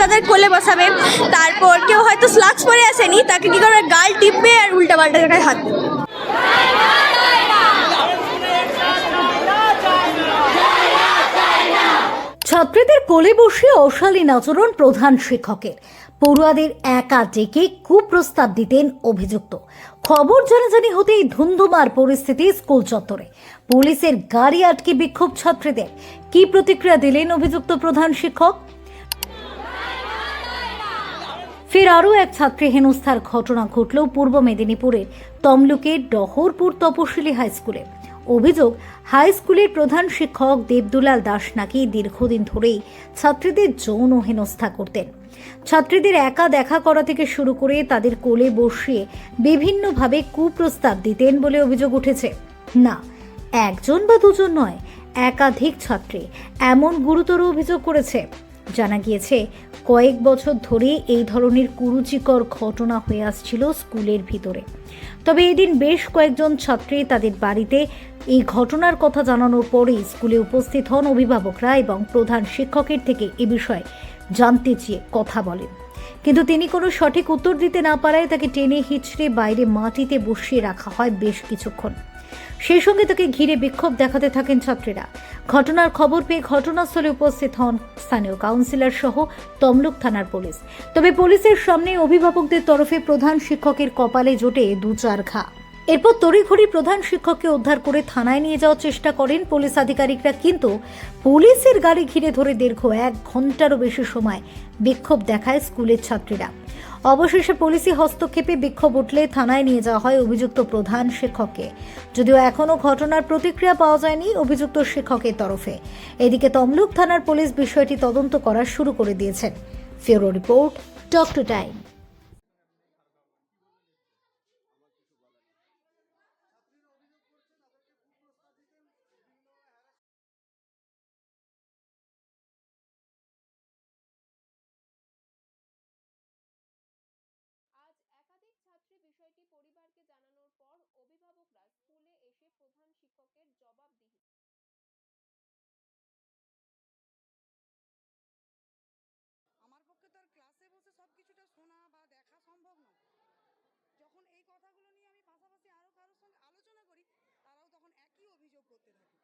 তাদের কোলে বসাবে। তারপর কেউ হয়তো স্লাক্স পরে আসেনি, তাকে কি করবে? গাল টিপবে আর উল্টা পাল্টা জায়গায় হাত দেবে। ছাত্রীদের কোলে বসে অশালীন আচরণ প্রধান শিক্ষকের। পড়ুয়াদের একা ডেকে কুপ্রস্তাব দিতেন অভিযুক্ত। খবর জানাজানি হতেই ধুন্ধুমার পরিস্থিতি স্কুল চত্বরে। পুলিশের গাড়ি আটকে বিক্ষোভ ছাত্রীদের। কি প্রতিক্রিয়া দিলেন অভিযুক্ত প্রধান শিক্ষক? ফের আরও এক ছাত্রী হেনস্থার ঘটনা ঘটল পূর্ব মেদিনীপুরের তমলুকের ডহরপুর তপশিলি হাই স্কুলে। অভিযোগ, হাই স্কুলের প্রধান শিক্ষক দেবদুলাল দাস নাকি দীর্ঘদিন ধরেই ছাত্রীদের যৌন হেনস্থা করতেন। ছাত্রীদের একা দেখা করা থেকে শুরু করে তাদের কোলে বসিয়ে বিভিন্নভাবে কুপ্রস্তাব দিতেন বলে অভিযোগ উঠেছে। না, একজন বা দুজন নয়, একাধিক ছাত্রী এমন গুরুতর অভিযোগ করেছে। জানা গিয়েছে, কয়েক বছর ধরে এই ধরনের কুরুচিকর ঘটনা হয়ে আসছিল স্কুলের ভিতরে। তবে এদিন বেশ কয়েকজন ছাত্রী তাদের বাড়িতে এই ঘটনার কথা জানানোর পরেই স্কুলে উপস্থিত হন অভিভাবকরা এবং প্রধান শিক্ষকের থেকে এ বিষয়ে জানতে চেয়ে কথা বলেন। কিন্তু তিনি কোনো সঠিক উত্তর দিতে না পারায় তাকে টেনে হিচড়ে বাইরে মাটিতে বসিয়ে রাখা হয় বেশ কিছুক্ষণ। সেই সঙ্গে তাকে ঘিরে বিক্ষোভ দেখাতে থাকেন ছাত্রীরা। ঘটনার খবর পেয়ে ঘটনাস্থলে উপস্থিত হন স্থানীয় কাউন্সিলর সহ তমলুক থানার পুলিশ। তবে পুলিশের সামনে অভিভাবকদের তরফে প্রধান শিক্ষকের কপালে জোটে দু চার ঘা। এরপর তড়িঘড়ি প্রধান শিক্ষককে উদ্ধার করে থানায় নিয়ে যাওয়ার চেষ্টা করেন পুলিশ আধিকারিকরা, কিন্তু পুলিশের গাড়ি ঘিরে ধরে দীর্ঘ এক ঘন্টারও বেশি সময় বিক্ষোভ দেখায় স্কুলের ছাত্রীরা। অবশেষে পুলিশি হস্তক্ষেপে বিক্ষোভ উঠলে থানায় নিয়ে যাওয়া হয় অভিযুক্ত প্রধান শিক্ষককে যদিও এখনও ঘটনার প্রতিক্রিয়া পাওয়া যায়নি অভিযুক্ত শিক্ষকের তরফে। এদিকে তমলুক থানার পুলিশ বিষয়টি তদন্ত করা শুরু করে দিয়েছেন ফিউরো রিপোর্ট টক টু টাইম আজ একাধিক ছাত্রী বিষয়টি পরিবারকে জানানোর পর অভিভাবকরা স্কুলে এসে প্রধান শিক্ষকের জবাবদিহি আমার পক্ষে তো আর ক্লাসে বসে সব কিছুটা শোনা বা দেখা সম্ভব নয়। যখন এই কথাগুলো নিয়ে আমি পাশাপাশি আরও কারোর সঙ্গে আলোচনা করি, তারাও তখন একই অভিযোগ করতে থাকে।